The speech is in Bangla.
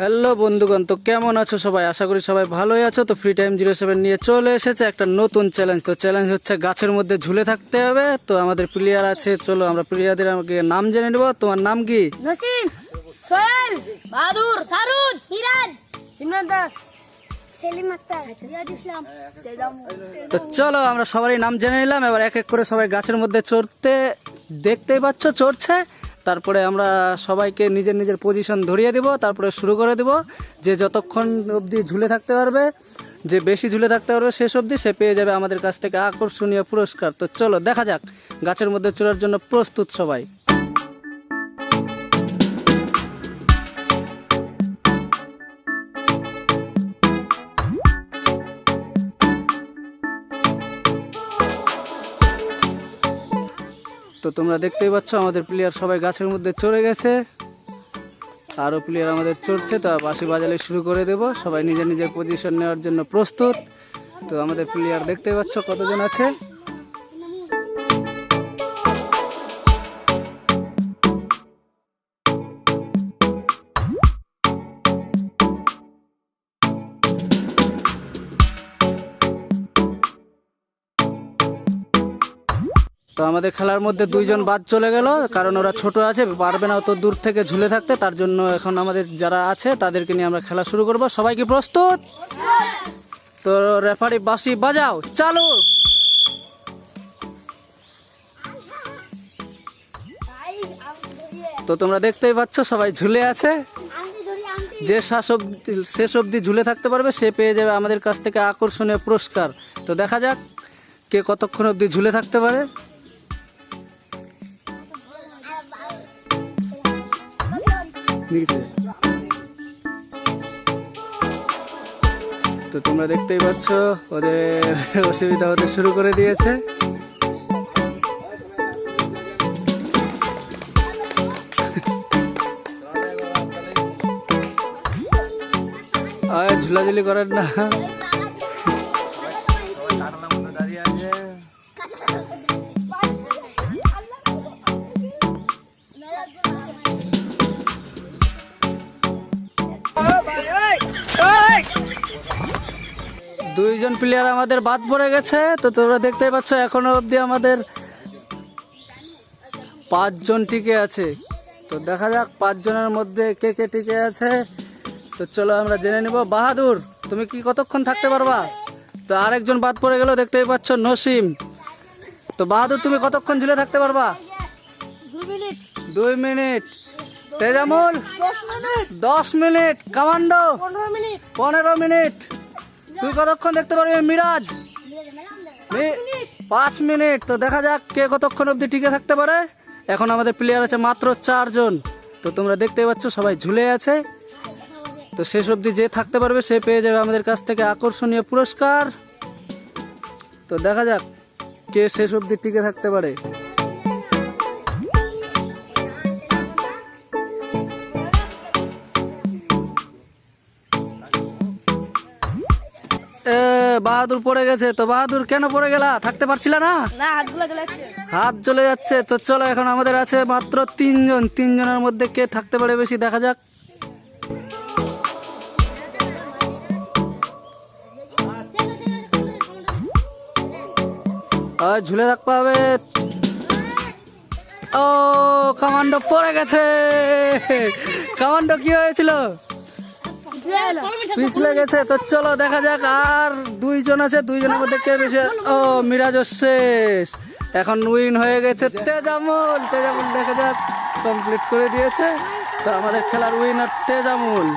হ্যালো বন্ধুগণ তো কেমন আছো সবাই? আশা করি সবাই ভালোই আছো। তো ফ্রি টাইম জিরো সেভেন নিয়ে চলে এসেছে একটা নতুন চ্যালেঞ্জ তো চ্যালেঞ্জ হচ্ছে গাছের মধ্যে ঝুলে থাকতে হবে। তো আমাদের প্লেয়ার আছে চলো আমরা প্লেয়ারদের আমাকে নাম জেনে নেব। তোমার নাম কি? নসিম সোহেল বাহাদুর সারুজ মিরাজ সিমরান দাস তো চলো আমরা সবারই নাম জেনে নিলাম। এবার এক এক করে সবাই গাছের মধ্যে চড়তে দেখতেই পাচ্ছ চড়ছে। তারপরে আমরা সবাইকে নিজের নিজের পজিশন ধরিয়ে দিব, তারপরে শুরু করে দিব। যে যতক্ষণ অবধি ঝুলে থাকতে পারবে, যে বেশি ঝুলে থাকতে পারবে, শেষ অবধি সে পেয়ে যাবে আমাদের কাছ থেকে আকর্ষণীয় পুরস্কার। তো চলো, দেখা যাক। গাছের মধ্যে চড়ার জন্য প্রস্তুত সবাই। তো তোমরা দেখতেই পাচ্ছ আমাদের প্লেয়ার সবাই গাছের মধ্যে চড়ে গেছে। আরও প্লেয়ার আমাদের চড়ছে, তো বাসি বাজালে শুরু করে দেব। সবাই নিজের নিজের পজিশন নেওয়ার জন্য প্রস্তুত। তো আমাদের প্লেয়ার দেখতেই পাচ্ছ কতজন আছে। তো আমাদের খেলার মধ্যে দুইজন বাদ চলে গেল, কারণ ওরা ছোট আছে, পারবে না অত দূর থেকে ঝুলে থাকতে, তার জন্য এখন আমাদের যারা আছে, তাদেরকে নিয়ে আমরা খেলা শুরু করব। সবাই কি প্রস্তুত? তো রেফারি বাসি বাজাও, চালু! তো তোমরা দেখতেই পাচ্ছ, সবাই ঝুলে আছে। যে শেষ অব্দি শেষ অবধি ঝুলে থাকতে পারবে, সে পেয়ে যাবে আমাদের কাছ থেকে আকর্ষণীয় পুরস্কার। তো দেখা যাক, কে কতক্ষণ অবধি ঝুলে থাকতে পারে। তো তোমরা দেখতেই পাচ্ছ ওদের অসুবিধা ওদের শুরু করে দিয়েছে। ঝুলাঝুলি করার না। দুইজন প্লেয়ার আমাদের বাদ পড়ে গেছে। তো তোমরা দেখতেই পাচ্ছ এখনও অবধি আমাদের পাঁচজন টিকে আছে। তো দেখা যাক পাঁচজনের মধ্যে কে কে টিকে আছে। তো চলো আমরা জেনে নিব। বাহাদুর তুমি কি কতক্ষণ থাকতে পারবা? তো আরেকজন বাদ পড়ে গেল দেখতেই পাচ্ছ নসিম। তো বাহাদুর তুমি কতক্ষণ ঝুলে থাকতে পারবা? দুই মিনিট। তেজামুল দশ মিনিট। কামান্ডো পনেরো মিনিট। তুই কতক্ষণ দেখতে পারবি মিরাজ? পাঁচ মিনিট। তো দেখা যাক কে কতক্ষণ অবধি টিকে থাকতে পারে। এখন আমাদের প্লেয়ার আছে মাত্র চারজন। তো তোমরা দেখতেই পাচ্ছ সবাই ঝুলে আছে। তো শেষ অবধি যে থাকতে পারবে সে পেয়ে যাবে আমাদের কাছ থেকে আকর্ষণীয় পুরস্কার। তো দেখা যাক কে শেষ অবধি টিকে থাকতে পারে। এ বাহাদুর পড়ে গেছে। তো বাহাদুর কেন পড়ে গেলা? থাকতে পারছিল না? হাত চলে যাচ্ছে। তো চলো এখন আমাদের আছে মাত্র তিনজন। তিনজনের মধ্যে কে থাকতে পারে বেশি দেখা যাক। ঝুলে রাখতে হবে ও কামান্ডো পড়ে গেছে। কামান্ডো কি হয়েছিল? পিছলে গেছে, তো চলো দেখা যাক আর দুইজন আছে, দুইজনের মধ্যে কে বেশি ও, মিরাজ শেষ। এখন উইন হয়ে গেছে তেজামুল। তেজামুল দেখা যাক কমপ্লিট করে দিয়েছে। তো আমাদের খেলার উইনার তেজামুল।